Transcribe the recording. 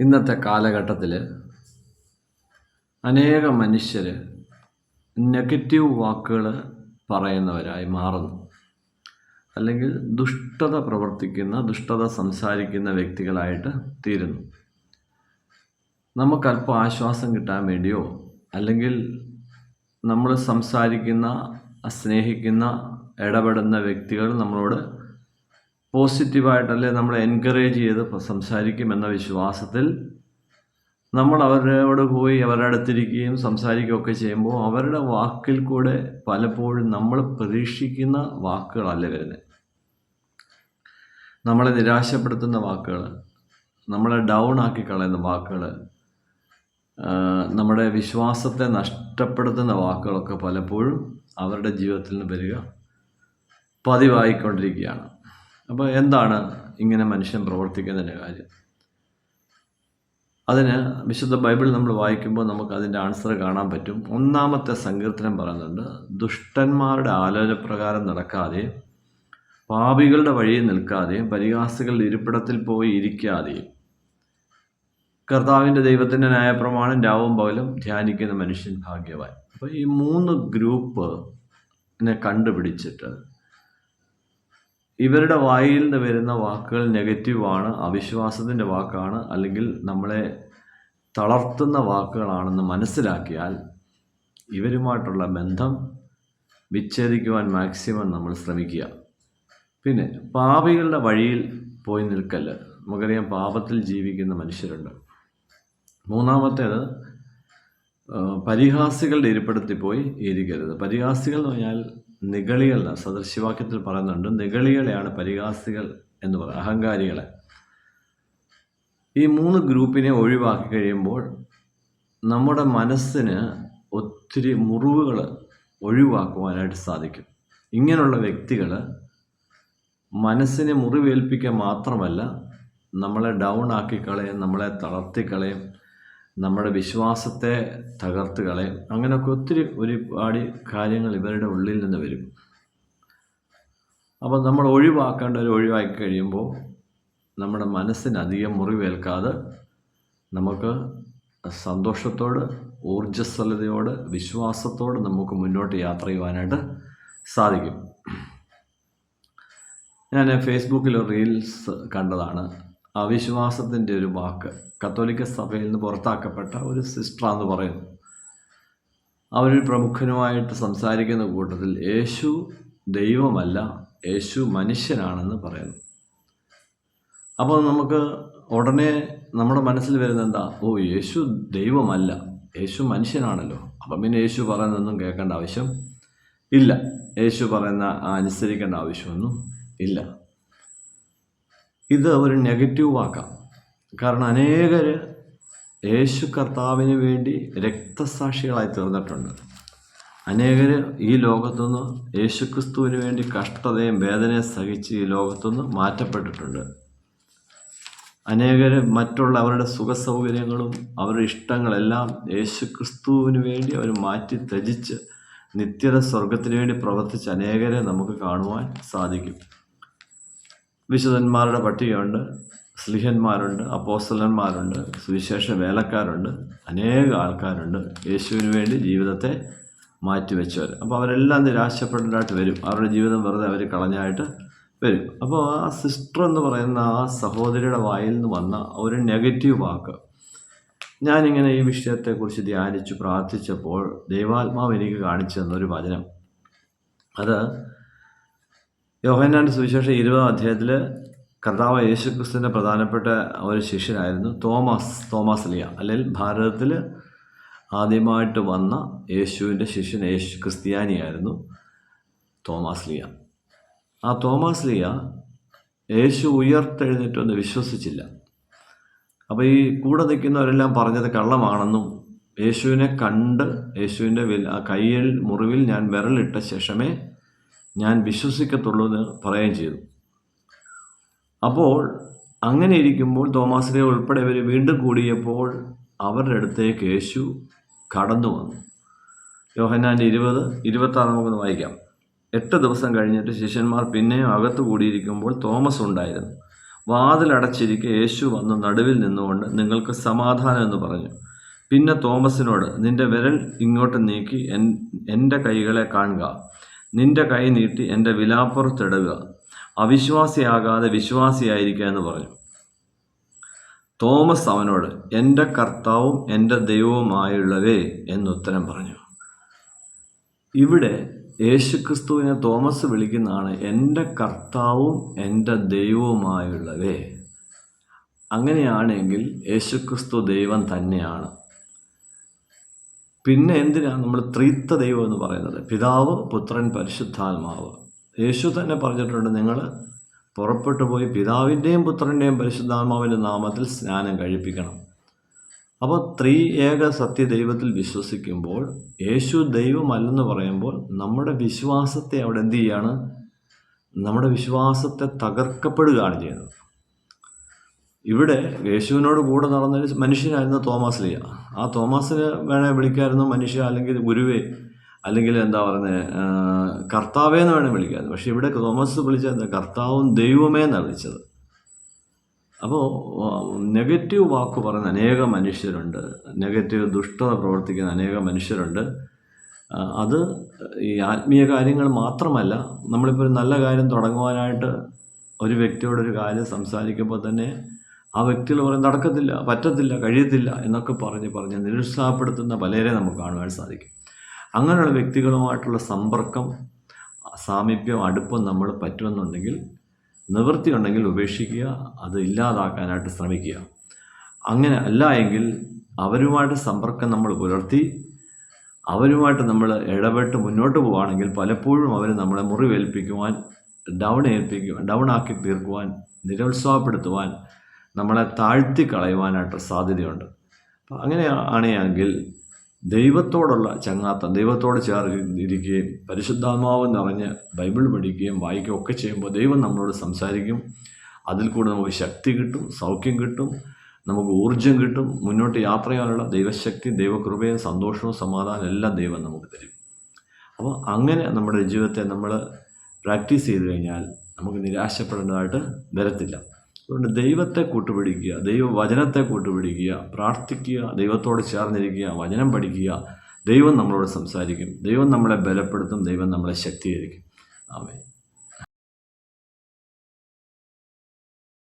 ഇന്നത്തെ കാലഘട്ടത്തിൽ അനേകം മനുഷ്യർ നെഗറ്റീവ് വാക്കുകൾ പറയുന്നവരായി മാറുന്നു. അല്ലെങ്കിൽ ദുഷ്ടത പ്രവർത്തിക്കുന്ന ദുഷ്ടത സംസാരിക്കുന്ന വ്യക്തികളായിട്ട് തീരുന്നു. നമുക്കല്പം ആശ്വാസം കിട്ടാൻ വേണ്ടിയോ അല്ലെങ്കിൽ നമ്മൾ സംസാരിക്കുന്ന സ്നേഹിക്കുന്ന ഇടപെടുന്ന വ്യക്തികൾ നമ്മളോട് പോസിറ്റീവായിട്ടല്ലേ നമ്മളെ എൻകറേജ് ചെയ്ത് സംസാരിക്കുമെന്ന വിശ്വാസത്തിൽ നമ്മൾ അവരോട് പോയി അവരുടെ അടുത്തിരിക്കുകയും സംസാരിക്കുകയൊക്കെ ചെയ്യുമ്പോൾ അവരുടെ വാക്കിൽ കൂടെ പലപ്പോഴും നമ്മൾ പ്രതീക്ഷിക്കുന്ന വാക്കുകളല്ല വരുന്നത്. നമ്മളെ നിരാശപ്പെടുത്തുന്ന വാക്കുകൾ നമ്മളെ ഡൗൺ ആക്കി കളയുന്ന വാക്കുകൾ നമ്മുടെ വിശ്വാസത്തെ നഷ്ടപ്പെടുത്തുന്ന വാക്കുകളൊക്കെ പലപ്പോഴും അവരുടെ ജീവിതത്തിൽ നിന്ന് വരിക പതിവായിക്കൊണ്ടിരിക്കുകയാണ്. അപ്പോൾ എന്താണ് ഇങ്ങനെ മനുഷ്യൻ പ്രവർത്തിക്കുന്നതിന്റെ കാര്യം? അതിന് വിശുദ്ധ ബൈബിൾ നമ്മൾ വായിക്കുമ്പോൾ നമുക്ക് അതിന്റെ ആൻസർ കാണാൻ പറ്റും. ഒന്നാമത്തെ സങ്കീർത്തനം പറയുന്നുണ്ട് ദുഷ്ടന്മാരുടെ ആലോചനപ്രകാരം നടക്കാതെ പാപികളുടെ വഴിയിൽ നിൽക്കാതെയും പരിഹാസികളുടെ ഇരിപ്പിടത്തിൽ പോയി ഇരിക്കാതെയും കർത്താവിന്റെ ദൈവത്തിന്റെ ന്യായപ്രമാണം രാവും പകലും ധ്യാനിക്കുന്ന മനുഷ്യൻ ഭാഗ്യവാൻ. അപ്പോൾ ഈ മൂന്ന് ഗ്രൂപ്പ് കണ്ടുപിടിച്ചിട്ട് ഇവരുടെ വായിൽ നിന്ന് വരുന്ന വാക്കുകൾ നെഗറ്റീവാണ് അവിശ്വാസത്തിന്റെ വാക്കാണ് അല്ലെങ്കിൽ നമ്മളെ തളർത്തുന്ന വാക്കുകളാണെന്ന് മനസ്സിലാക്കിയാൽ ഇവരുമായിട്ടുള്ള ബന്ധം വിച്ഛേദിക്കുവാൻ മാക്സിമം നമ്മൾ ശ്രമിക്കുക. പിന്നെ പാപികളുടെ വഴിയിൽ പോയി നിൽക്കല്ല നമുക്കറിയാം പാപത്തിൽ ജീവിക്കുന്ന മനുഷ്യരുണ്ട്. മൂന്നാമത്തേത് പരിഹാസികളുടെ ഇരിപ്പിടത്തിൽ പോയി ഇരിക്കരുത്. പരിഹാസികൾ എന്ന് പറഞ്ഞാൽ നിഗളികൾ സദൃശ്യവാക്യത്തിൽ പറയുന്നുണ്ട് നിഗളികളെയാണ് പരിഹാസികൾ എന്ന് പറയുന്നത് അഹങ്കാരികളെ. ഈ മൂന്ന് ഗ്രൂപ്പിനെ ഒഴിവാക്കി കഴിയുമ്പോൾ നമ്മുടെ മനസ്സിന് ഒത്തിരി മുറിവുകൾ ഒഴിവാക്കുവാനായിട്ട് സാധിക്കും. ഇങ്ങനെയുള്ള വ്യക്തികൾ മനസ്സിനെ മുറിവേൽപ്പിക്കുക മാത്രമല്ല നമ്മളെ ഡൗൺ ആക്കി കളയും നമ്മളെ തളർത്തിക്കളയും നമ്മുടെ വിശ്വാസത്തെ തകർത്ത് കളയും. അങ്ങനെയൊക്കെ ഒത്തിരി ഒരുപാട് കാര്യങ്ങൾ ഇവരുടെ ഉള്ളിൽ നിന്ന് വരും. അപ്പോൾ നമ്മൾ ഒഴിവാക്കേണ്ട ഒരു ഒഴിവാക്കി കഴിയുമ്പോൾ നമ്മുടെ മനസ്സിന് അധികം മുറിവേൽക്കാതെ നമുക്ക് സന്തോഷത്തോട് ഊർജസ്വലതയോട് വിശ്വാസത്തോട് നമുക്ക് മുന്നോട്ട് യാത്ര ചെയ്യുവാനായിട്ട് സാധിക്കും. ഞാൻ ഫേസ്ബുക്കിൽ റീൽസ് കണ്ടതാണ്. അവിശ്വാസത്തിന്റെ ഒരു വാക്ക്. കത്തോലിക്ക സഭയിൽ നിന്ന് പുറത്താക്കപ്പെട്ട ഒരു സിസ്റ്ററാന്ന് പറയുന്നു. അവരൊരു പ്രമുഖനുമായിട്ട് സംസാരിക്കുന്ന കൂട്ടത്തിൽ യേശു ദൈവമല്ല യേശു മനുഷ്യനാണെന്ന് പറയുന്നു. അപ്പോൾ നമുക്ക് ഉടനെ നമ്മുടെ മനസ്സിൽ വരുന്ന എന്താ? ഓ യേശു ദൈവമല്ല യേശു മനുഷ്യനാണല്ലോ. അപ്പം പിന്നെ യേശു പറയുന്നതൊന്നും കേൾക്കേണ്ട ആവശ്യം ഇല്ല. യേശു പറയുന്ന അനുസരിക്കേണ്ട ആവശ്യമൊന്നും ഇല്ല. ഇത് ഒരു നെഗറ്റീവ് വാക്കാം. കാരണം അനേകർ യേശു കർത്താവിന് വേണ്ടി രക്തസാക്ഷികളായി തീർന്നിട്ടുണ്ട്. അനേകർ ഈ ലോകത്തുനിന്ന് യേശുക്രിസ്തുവിന് വേണ്ടി കഷ്ടതയും വേദനയും സഹിച്ച് ഈ ലോകത്തുനിന്ന് മാറ്റപ്പെട്ടിട്ടുണ്ട്. അനേകർ മറ്റുള്ള അവരുടെ സുഖസൗകര്യങ്ങളും അവരുടെ ഇഷ്ടങ്ങളെല്ലാം യേശുക്രിസ്തുവിന് വേണ്ടി അവർ മാറ്റി ത്യജിച്ച് നിത്യത സ്വർഗത്തിന് വേണ്ടി പ്രവർത്തിച്ച അനേകരെ നമുക്ക് കാണുവാൻ സാധിക്കും. വിശുദ്ധന്മാരുടെ പട്ടികയുണ്ട് സ്ലിഹന്മാരുണ്ട് അപ്പോസ്തലന്മാരുണ്ട് സുവിശേഷ വേലക്കാരുണ്ട് അനേക ആൾക്കാരുണ്ട്. യേശുവിന് വേണ്ടി ജീവിതത്തെ മാറ്റിവെച്ചവർ അപ്പോൾ അവരെല്ലാം നിരാശപ്പെട്ടതായിട്ട് വരും. അവരുടെ ജീവിതം വെറുതെ അവർ കളഞ്ഞായിട്ട് വരും. അപ്പോൾ ആ സിസ്റ്റർ എന്ന് പറയുന്ന ആ സഹോദരിയുടെ വായിൽ നിന്ന് വന്ന ഒരു നെഗറ്റീവ് വാക്ക്. ഞാനിങ്ങനെ ഈ വിഷയത്തെക്കുറിച്ച് ധ്യാനിച്ച് പ്രാർത്ഥിച്ചപ്പോൾ ദൈവാത്മാവ് എനിക്ക് കാണിച്ചു തന്നൊരു വചനം. അത് യോഹന്നാന്റെ സുവിശേഷം ഇരുപതാം അധ്യായത്തിൽ കർത്താവ് യേശുക്രിസ്തുവിന്റെ പ്രധാനപ്പെട്ട ഒരു ശിഷ്യനായിരുന്നു തോമസ് തോമസ് ലിയ. അല്ലെങ്കിൽ ഭാരതത്തിൽ ആദ്യമായിട്ട് വന്ന യേശുവിന്റെ ശിഷ്യൻ യേശു ക്രിസ്ത്യാനിയായിരുന്നു തോമസ് ലിയ. ആ തോമസ് ലിയ യേശു ഉയർത്തെഴുന്നേറ്റൊന്ന് വിശ്വസിച്ചില്ല. അപ്പോൾ ഈ കൂടെ നിൽക്കുന്നവരെല്ലാം പറഞ്ഞത് കള്ളമാണെന്നും യേശുവിനെ കണ്ട് യേശുവിന്റെ കയ്യിൽ മുറിവിൽ ഞാൻ വിരലിട്ട ശേഷമേ ഞാൻ വിശ്വസിക്കത്തുള്ളൂ എന്ന് പറയുകയും ചെയ്തു. അപ്പോൾ അങ്ങനെ ഇരിക്കുമ്പോൾ തോമാസിനെ ഉൾപ്പെടെ ഇവർ വീണ്ടും കൂടിയപ്പോൾ അവരുടെ അടുത്തേക്ക് യേശു കടന്നു വന്നു. യോഹന്നാന്റെ ഇരുപത് ഇരുപത്താറ് നമുക്കൊന്ന് വായിക്കാം. എട്ട് ദിവസം കഴിഞ്ഞിട്ട് ശിഷ്യന്മാർ പിന്നെയും അകത്ത് കൂടിയിരിക്കുമ്പോൾ തോമസ് ഉണ്ടായിരുന്നു. വാതിലടച്ചിരിക്കെ യേശു വന്ന് നടുവിൽ നിന്നുകൊണ്ട് നിങ്ങൾക്ക് സമാധാനം എന്ന് പറഞ്ഞു. പിന്നെ തോമസിനോട് നിന്റെ വിരൽ ഇങ്ങോട്ട് നീക്കി എൻ എന്റെ കൈകളെ കാണുക. നിന്റെ കൈ നീട്ടി എന്റെ വിലാപ്പുറത്തിടുക. അവിശ്വാസിയാകാതെ വിശ്വാസിയായിരിക്കുക എന്ന് പറഞ്ഞു. തോമസ് അവനോട് എന്റെ കർത്താവും എന്റെ ദൈവവുമായുള്ളവേ എന്നുത്തരം പറഞ്ഞു. ഇവിടെ യേശുക്രിസ്തുവിനെ തോമസ് വിളിക്കുന്നതാണ് എന്റെ കർത്താവും എന്റെ ദൈവവുമായുള്ളവേ അങ്ങനെയാണെങ്കിൽ യേശുക്രിസ്തു ദൈവം തന്നെയാണ്. പിന്നെ എന്തിനാണ് നമ്മൾ ത്രിത്വ ദൈവം എന്ന് പറയുന്നത്? പിതാവ് പുത്രൻ പരിശുദ്ധാത്മാവ്. യേശു തന്നെ പറഞ്ഞിട്ടുണ്ട് നിങ്ങൾ പുറപ്പെട്ടു പോയി പിതാവിന്റെയും പുത്രന്റെയും പരിശുദ്ധാത്മാവിന്റെ നാമത്തിൽ സ്നാനം കഴിപ്പിക്കണം. അപ്പോൾ ത്രീ ഏക സത്യ ദൈവത്തിൽ വിശ്വസിക്കുമ്പോൾ യേശു ദൈവമല്ലെന്ന് പറയുമ്പോൾ നമ്മുടെ വിശ്വാസത്തെ അവിടെ എന്ത് ചെയ്യാണ്? നമ്മുടെ വിശ്വാസത്തെ തകർക്കപ്പെടുകയാണ് ചെയ്യുന്നത്. ഇവിടെ യേശുവിനോട് കൂടെ നടന്നൊരു മനുഷ്യനായിരുന്നു തോമസ് ലിയ ആ തോമസിനെ വേണേൽ വിളിക്കായിരുന്നു മനുഷ്യ അല്ലെങ്കിൽ ഗുരുവേ അല്ലെങ്കിൽ എന്താ പറയുന്നത് കർത്താവേ എന്ന് വേണേൽ വിളിക്കാമായിരുന്നു പക്ഷേ ഇവിടെ തോമസ് വിളിച്ചത് കർത്താവും ദൈവമേ എന്നാണ് വിളിച്ചത്. അപ്പോൾ നെഗറ്റീവ് വാക്ക് പറയുന്ന അനേക മനുഷ്യരുണ്ട്. നെഗറ്റീവ് ദുഷ്ടത പ്രവർത്തിക്കുന്ന അനേക മനുഷ്യരുണ്ട്. അത് ഈ ആത്മീയ കാര്യങ്ങൾ മാത്രമല്ല നമ്മളിപ്പോൾ ഒരു നല്ല കാര്യം തുടങ്ങുവാനായിട്ട് ഒരു വ്യക്തിയോടൊരു കാര്യം സംസാരിക്കുമ്പോൾ തന്നെ ആ വ്യക്തികൾ പറയും നടക്കത്തില്ല പറ്റത്തില്ല കഴിയത്തില്ല എന്നൊക്കെ പറഞ്ഞ് പറഞ്ഞ് നിരുത്സാഹപ്പെടുത്തുന്ന പലരെ നമുക്ക് കാണുവാൻ സാധിക്കും. അങ്ങനെയുള്ള വ്യക്തികളുമായിട്ടുള്ള സമ്പർക്കം സാമീപ്യം അടുപ്പം നമ്മൾ പറ്റുമെന്നുണ്ടെങ്കിൽ നിവൃത്തി ഉണ്ടെങ്കിൽ ഉപേക്ഷിക്കുക അത് ഇല്ലാതാക്കാനായിട്ട് ശ്രമിക്കുക. അങ്ങനെ അല്ല എങ്കിൽ അവരുമായിട്ട് സമ്പർക്കം നമ്മൾ പുലർത്തി അവരുമായിട്ട് നമ്മൾ ഇടപെട്ട് മുന്നോട്ട് പോവുകയാണെങ്കിൽ പലപ്പോഴും അവർ നമ്മളെ മുറിവേൽപ്പിക്കുവാൻ ഡൗൺ ഏൽപ്പിക്കുവാൻ ഡൗൺ ആക്കി തീർക്കുവാൻ നിരുത്സാഹപ്പെടുത്തുവാൻ നമ്മളെ താഴ്ത്തി കളയുവാനായിട്ട് സാധ്യതയുണ്ട്. അപ്പം അങ്ങനെ ആണെങ്കിൽ ദൈവത്തോടുള്ള ചങ്ങാത്തം ദൈവത്തോട് ചേർന്ന് ഇരിക്കുകയും പരിശുദ്ധാത്മാവ് നിറഞ്ഞ് ബൈബിൾ പഠിക്കുകയും വായിക്കുകയും ഒക്കെ ചെയ്യുമ്പോൾ ദൈവം നമ്മളോട് സംസാരിക്കും. അതിൽ കൂടെ നമുക്ക് ശക്തി കിട്ടും സൗഖ്യം കിട്ടും നമുക്ക് ഊർജം കിട്ടും. മുന്നോട്ട് യാത്ര ചെയ്യാനുള്ള ദൈവശക്തി ദൈവകൃപയും സന്തോഷവും സമാധാനവും എല്ലാം ദൈവം നമുക്ക് തരും. അപ്പോൾ അങ്ങനെ നമ്മുടെ ജീവിതത്തെ നമ്മൾ പ്രാക്ടീസ് ചെയ്ത് കഴിഞ്ഞാൽ നമുക്ക് നിരാശപ്പെടേണ്ടതായിട്ട് വരത്തില്ല. അതുകൊണ്ട് ദൈവത്തെ കൂട്ടുപിടിക്കുക ദൈവവചനത്തെ കൂട്ടുപിടിക്കുക പ്രാർത്ഥിക്കുക ദൈവത്തോട് ചേർന്നിരിക്കുക വചനം പഠിക്കുക ദൈവം നമ്മളോട് സംസാരിക്കും ദൈവം നമ്മളെ ബലപ്പെടുത്തും ദൈവം നമ്മളെ ശക്തീകരിക്കും. ആമേ